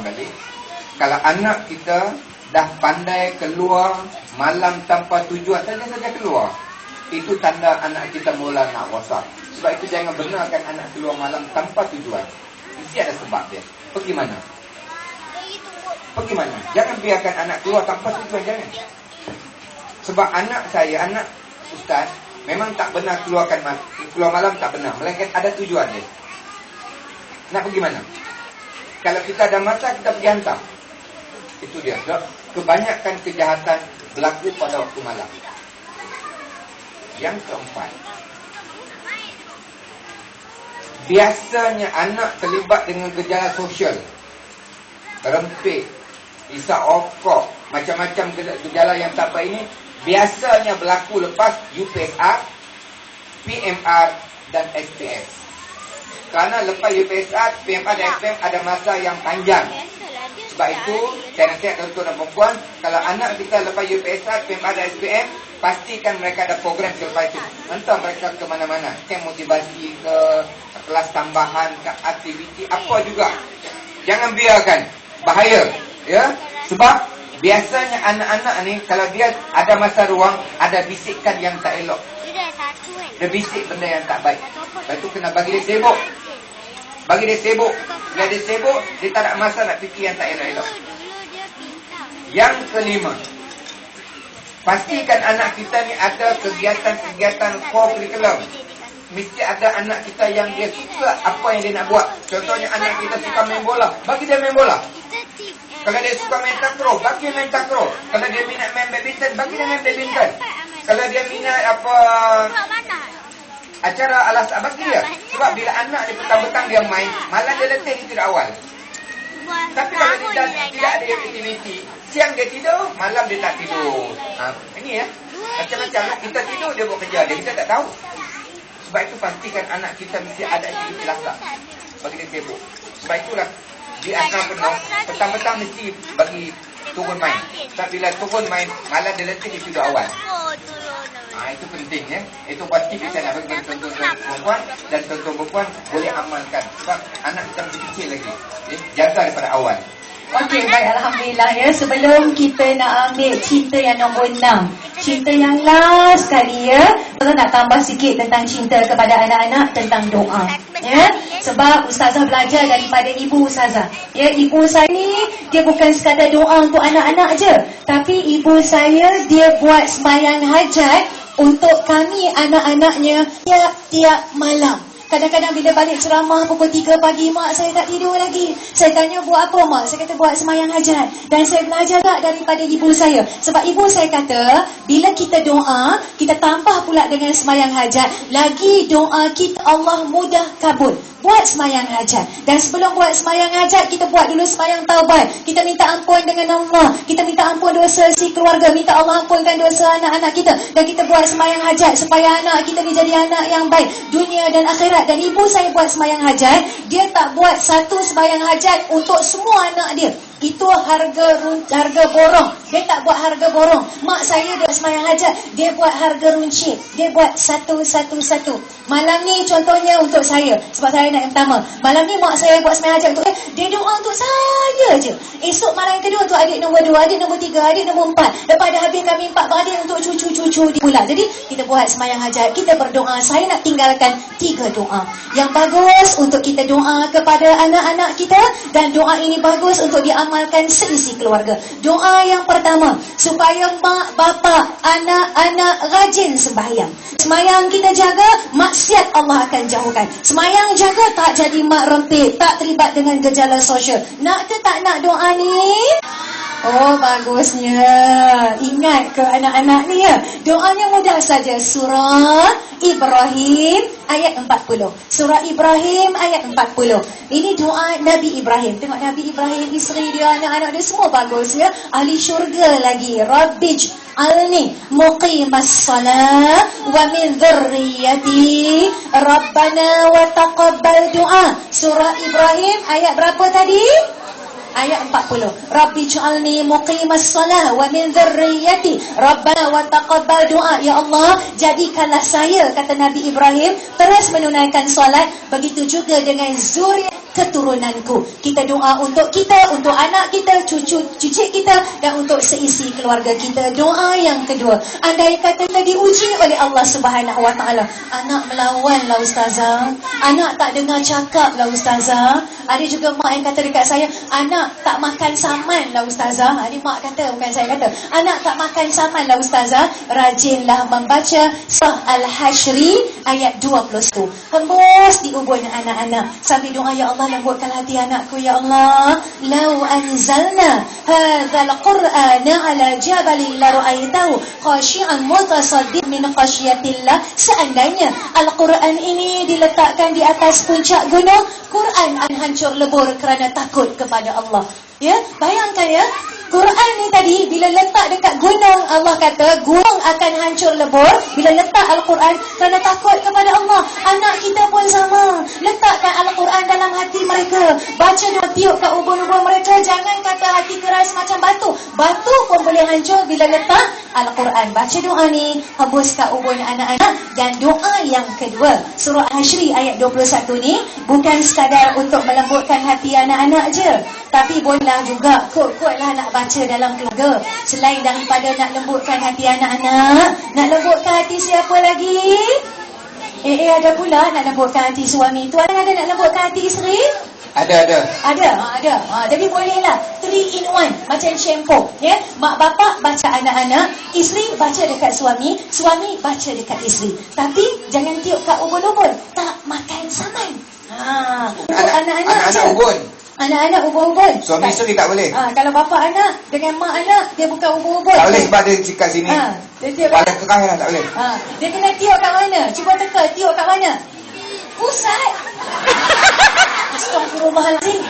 balik. Kalau anak kita dah pandai keluar malam tanpa tujuan saja saja keluar. Itu tanda anak kita mula nak rosak. Sebab itu jangan benarkan anak keluar malam tanpa tujuan. Mesti ada sebab dia. Pergi mana? Pergi mana? Jangan biarkan anak keluar tanpa tujuan jangan. Sebab anak saya, anak ustaz memang tak benar keluarkan keluar malam tak benar. Melainkan ada tujuan dia. Nak pergi mana? Kalau kita ada masa kita pergi hantar. Itu dia. Kebanyakan kejahatan berlaku pada waktu malam. Yang keempat. Biasanya anak terlibat dengan gejala sosial. Rempit. Isap okok. Macam-macam gejala yang tak baik ini. Biasanya berlaku lepas UPSR, PMR dan SPS. Kerana lepas UPSR, PMR dan SPM ada masa yang panjang. Sebab itu, saya nasihat tuan dan perempuan, kalau anak kita lepas UPSR, PMR dan SPM, pastikan mereka ada program selepas itu. Hantar mereka ke mana-mana. Camp motivasi ke kelas tambahan, ke aktiviti, apa juga. Jangan biarkan. Bahaya. Ya, Sebab biasanya anak-anak ni, kalau dia ada masa ruang, ada bisikan yang tak elok. Dia bisik benda yang tak baik. Lepas itu kena bagi dia sibuk. Bagi dia sibuk. Bila dia sibuk, dia tak ada masa nak fikir yang tak elok-elok. Yang kelima. Pastikan anak kita ni ada kegiatan-kegiatan core curriculum. Mesti ada anak kita yang dia suka apa yang dia nak buat. Contohnya anak kita suka main bola. Bagi dia main bola. Kalau dia suka main takraw, bagi dia main takraw. Kalau dia minat main badminton, bagi dia main badminton. Kalau dia minat apa acara alas bagi dia. Sebab bila anak dia petang-petang dia main, malam dia letih dia tidur awal. Tapi kalau dia dah, tidak ada aktiviti, siang dia tidur, malam dia tak tidur. Ha, ini ya. Macam-macam kita tidur dia buat kerja dia, kita tak tahu. Sebab itu pastikan anak kita mesti ada aktiviti lasak. Bagi dia sibuk. Sebab itulah di asal penuh, petang-petang mesti bagi turun main. Sebab bila turun main, malam dia letih dia tidur awal. Ha, itu penting ya. Itu pasti kita nak bagi tuan-tuan perempuan dan tuan-tuan perempuan boleh amalkan. Sebab anak kita masih kecil lagi. Ya, jaga daripada awal. Okey, baik Alhamdulillah ya. Sebelum kita nak ambil cinta yang nombor enam. Cinta yang last sekali ya. Kita nak tambah sikit tentang cinta kepada anak-anak tentang doa. Ya. Sebab Ustazah belajar daripada ibu Ustazah. Ya, ibu saya ni dia bukan sekadar doa untuk anak-anak aja, Tapi ibu saya dia buat semayang hajat untuk kami anak-anaknya tiap-tiap malam. Kadang-kadang bila balik ceramah pukul 3 pagi, mak saya tak tidur lagi. Saya tanya buat apa mak? Saya kata buat semayang hajat. Dan saya belajar tak daripada ibu saya. Sebab ibu saya kata, bila kita doa, kita tambah pula dengan semayang hajat. Lagi doa kita Allah mudah kabul buat semayang hajat. Dan sebelum buat semayang hajat, kita buat dulu semayang taubat. Kita minta ampun dengan Allah. Kita minta ampun dosa si keluarga. Minta Allah ampunkan dosa anak-anak kita. Dan kita buat semayang hajat supaya anak kita jadi anak yang baik. Dunia dan akhirat. Dan ibu saya buat semayang hajat. Dia tak buat satu semayang hajat untuk semua anak dia. Itu harga harga borong. Dia tak buat harga borong. Mak saya dia semayang hajat. Dia buat harga runcit. Dia buat satu-satu-satu. Malam ni contohnya untuk saya. Sebab saya nak yang pertama. Malam ni mak saya buat semayang hajat untuk dia. Dia doa untuk saya je. Esok malam yang kedua untuk adik nombor dua, adik nombor tiga, adik nombor empat. Lepas dah habis kami empat beradik untuk cucu-cucu di pula. Jadi kita buat semayang hajat. Kita berdoa. Saya nak tinggalkan tiga doa. Yang bagus untuk kita doa kepada anak-anak kita. Dan doa ini bagus untuk diamalkan mengamalkan seisi keluarga. Doa yang pertama, supaya mak, bapa, anak-anak rajin sembahyang. Semayang kita jaga, maksiat Allah akan jauhkan. Semayang jaga tak jadi mak rempit, tak terlibat dengan gejala sosial. Nak ke tak nak doa ni? Oh bagusnya. Ingat ke anak-anak ni ya? Doanya mudah saja. Surah Ibrahim ayat 40 Surah Ibrahim ayat 40 Ini doa Nabi Ibrahim. Tengok Nabi Ibrahim Isteri dia, anak-anak dia Semua bagus ya? Ahli syurga lagi. Rabbij alni muqimas salat Wa min dhurriyati Rabbana wa taqabbal doa Surah Ibrahim ayat berapa tadi? Ayat 40 Rabbi ja'alni muqimas salah wa min dhurriyyati. Rabbana wa taqabbal doa ya Allah jadikanlah saya kata Nabi Ibrahim terus menunaikan solat. Begitu juga dengan zuriat keturunanku. Kita doa untuk kita, untuk anak kita, cucu cicit kita dan untuk seisi keluarga kita. Doa yang kedua, andai kata kita diuji oleh Allah Subhanahu Wa Taala, anak melawan lah ustazah, anak tak dengar cakap lah ustazah. Ada juga mak yang kata dekat saya, anak tak makan saman lah ustazah. Ini mak kata, bukan saya kata. Anak tak makan saman lah ustazah. Rajinlah membaca Surah Al-Hashri ayat 21. Hembus di ubun anak-anak. Sambil doa, Ya Allah lembutkan hati anakku, Ya Allah. Lau anzalna hadzal Qur'ana ala jabalin la ra'aitahu khashi'an mutasaddiq min khasyiatillah. Seandainya Al-Quran ini diletakkan di atas puncak gunung, Quran akan hancur lebur kerana takut kepada Allah. Ya, bayangkan ya. Quran ni tadi bila letak dekat gunung Allah kata gunung akan hancur lebur bila letak Al-Quran kerana takut kepada Allah. Anak kita pun sama. Letakkan Al-Quran dalam hati mereka. Baca doa tiup kat ubun-ubun mereka. Jangan kata hati keras macam batu. Batu pun boleh hancur bila letak Al-Quran. Baca doa ni hembus kat ubun anak-anak. Dan doa yang kedua surah Hashri ayat 21 ni bukan sekadar untuk melembutkan hati anak-anak je. Tapi bolehlah juga kuat-kuatlah nak baca dalam keluarga. Selain daripada nak lembutkan hati anak-anak nak lembutkan hati siapa lagi? Eh eh ada pula nak lembutkan hati suami. Tuan ada nak lembutkan hati isteri Ada, ada. ada, ha, ada. Ha, jadi bolehlah three in one macam shampoo, ya. Mak bapak baca anak-anak, isteri baca dekat suami, suami baca dekat isteri. Tapi jangan tiup kat ubun-ubun, tak makan saman. Ha, untuk anak-anak. Anak-anak ubun. Anak-anak ubun-ubun. Suami Tak- isteri tak boleh. Ha, kalau bapa anak dengan mak anak dia bukan ubun-ubun. Tak boleh sebab dia kat sini. Ha, dia tiup Pada kerah lah tak boleh. Ha, dia kena tiup kat mana? Cuba teka, tiup kat mana? Pusat. Astagfirullahaladzim.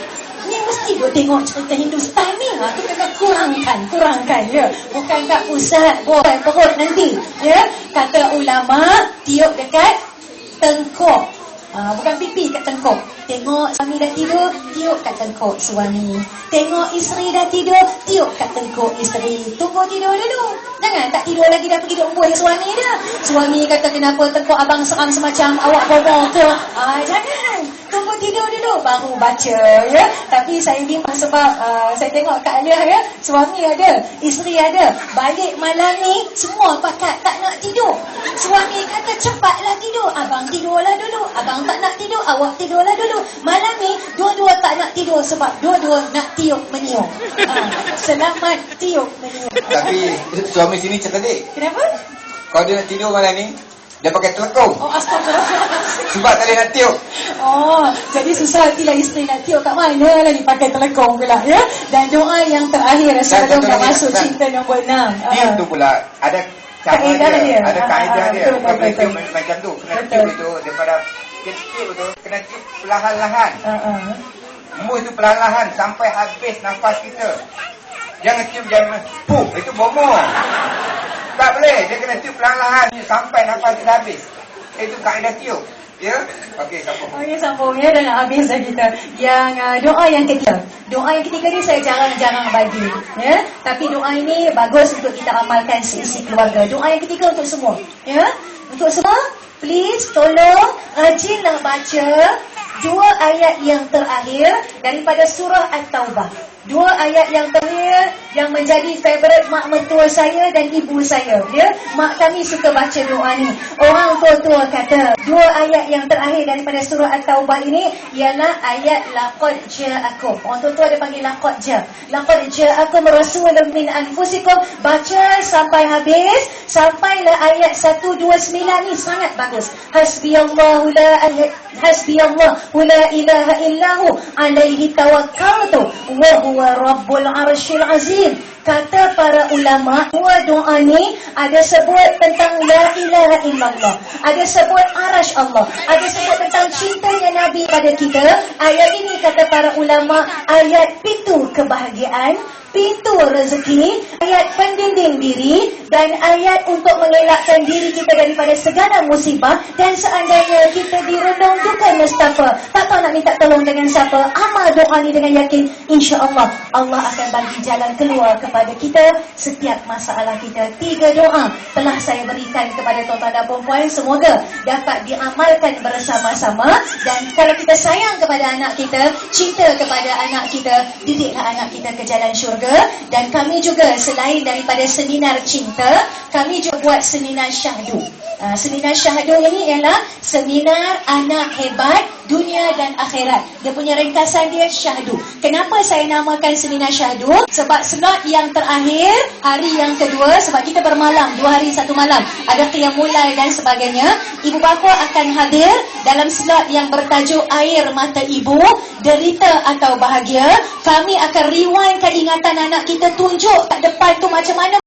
Ni mesti duk tengok cerita Hindustan ni. Ha, tu kena kurangkan, kurangkan ya. Bukan kat pusat, buat perut nanti. Ya. Kata ulama, tiup dekat tengkuk. Ha, bukan pipi kat tengkuk. Tengok suami dah tidur, tiup kat tengkuk suami. Tengok isteri dah tidur, tiup kat tengkuk isteri. Tunggu tidur dulu. Jangan tak tidur lagi dah pergi duk buih suami dah. Suami kata kenapa tengkuk abang seram semacam awak bobo ke? Ah, jangan. Tunggu tidur dulu baru baca ya. Tapi saya bimbang sebab uh, saya tengok Kak Alia ya, suami ada, isteri ada. Balik malam ni semua pakat tak nak tidur. Suami kata cepatlah tidur. Abang tidurlah dulu. Abang tak nak tidur, awak tidurlah dulu. Malam ni dua-dua tak nak tidur sebab dua-dua nak tiup meniup. Ah, selamat tiup meniup. Tapi suami sini cerdik. Kenapa? Kalau dia nak tidur malam ni, dia pakai telekong. Oh astagfirullah. Sebab tak boleh nak tiup. Oh, jadi susah hatilah isteri nak tiup kat mana lah ni pakai telekong pula ya. Dan doa yang terakhir sebelum dah lagi, masuk dan- cinta nombor 6. Tiup tu pula ada Kaedah dia. dia. Ada Ah, kaedah ah, dia. betul, Bukan boleh tiup macam tu. Kena Betul. tiup itu daripada kecil tu kena tiup perlahan-lahan. Uh, Embus tu perlahan-lahan sampai habis nafas kita. Jangan tiup jangan puh itu bomo. Tak boleh, dia kena tiup perlahan-lahan sampai nafas kita habis. Itu kaedah tiup. Ya? Okey, sambung. Okey sambung ya dan habis dah kita. Yang uh, doa yang ketiga. Doa yang ketiga ni saya jarang-jarang bagi, ya. Tapi doa ini bagus untuk kita amalkan seisi keluarga. Doa yang ketiga untuk semua, ya. Untuk semua, please tolong rajinlah baca dua ayat yang terakhir daripada surah At-Taubah. Dua ayat yang terakhir yang menjadi favourite mak mertua saya dan ibu saya. Ya, mak kami suka baca doa ni. Orang tua-tua kata dua ayat yang terakhir daripada surah At-Taubah ini ialah ayat laqad ja'akum. Orang tua-tua dia panggil laqad ja. Laqad ja'akum rasulun min anfusikum. Baca sampai habis sampailah ayat 129 ni sangat bagus. Hasbiyallahu la hasbiyallahu la ilaha illahu alaihi tawakkaltu wa huwa rabbul arsyil azim. Kata para ulama dua doa ni ada sebut tentang la ilaha illallah. Ada sebut arash Allah. Ada sebut tentang cintanya nabi pada kita. Ayat ini kata para ulama ayat pintu kebahagiaan pintu rezeki, ayat pendinding diri dan ayat untuk mengelakkan diri kita daripada segala musibah. Dan seandainya kita direndung duka nestapa, tak nak minta tolong dengan siapa, amal doa ni dengan yakin, insya-Allah Allah akan bagi jalan keluar kepada kita setiap masalah kita. Tiga doa telah saya berikan kepada tuan-tuan dan puan-puan. Semoga dapat diamalkan bersama-sama. Dan kalau kita sayang kepada anak kita, cinta kepada anak kita, didiklah anak kita ke jalan syurga. Dan kami juga selain daripada seminar cinta, kami juga buat seminar syahdu. Uh, seminar syahdu ini ialah seminar anak hebat dunia dan akhirat. Dia punya ringkasan dia syahdu. Kenapa saya namakan seminar syahdu? Sebab slot yang terakhir, hari yang kedua, sebab kita bermalam, dua hari satu malam. Ada qiyam mulai dan sebagainya. Ibu bapa akan hadir dalam slot yang bertajuk air mata ibu, derita atau bahagia. Kami akan rewind ingatan anak kita tunjuk kat depan tu macam mana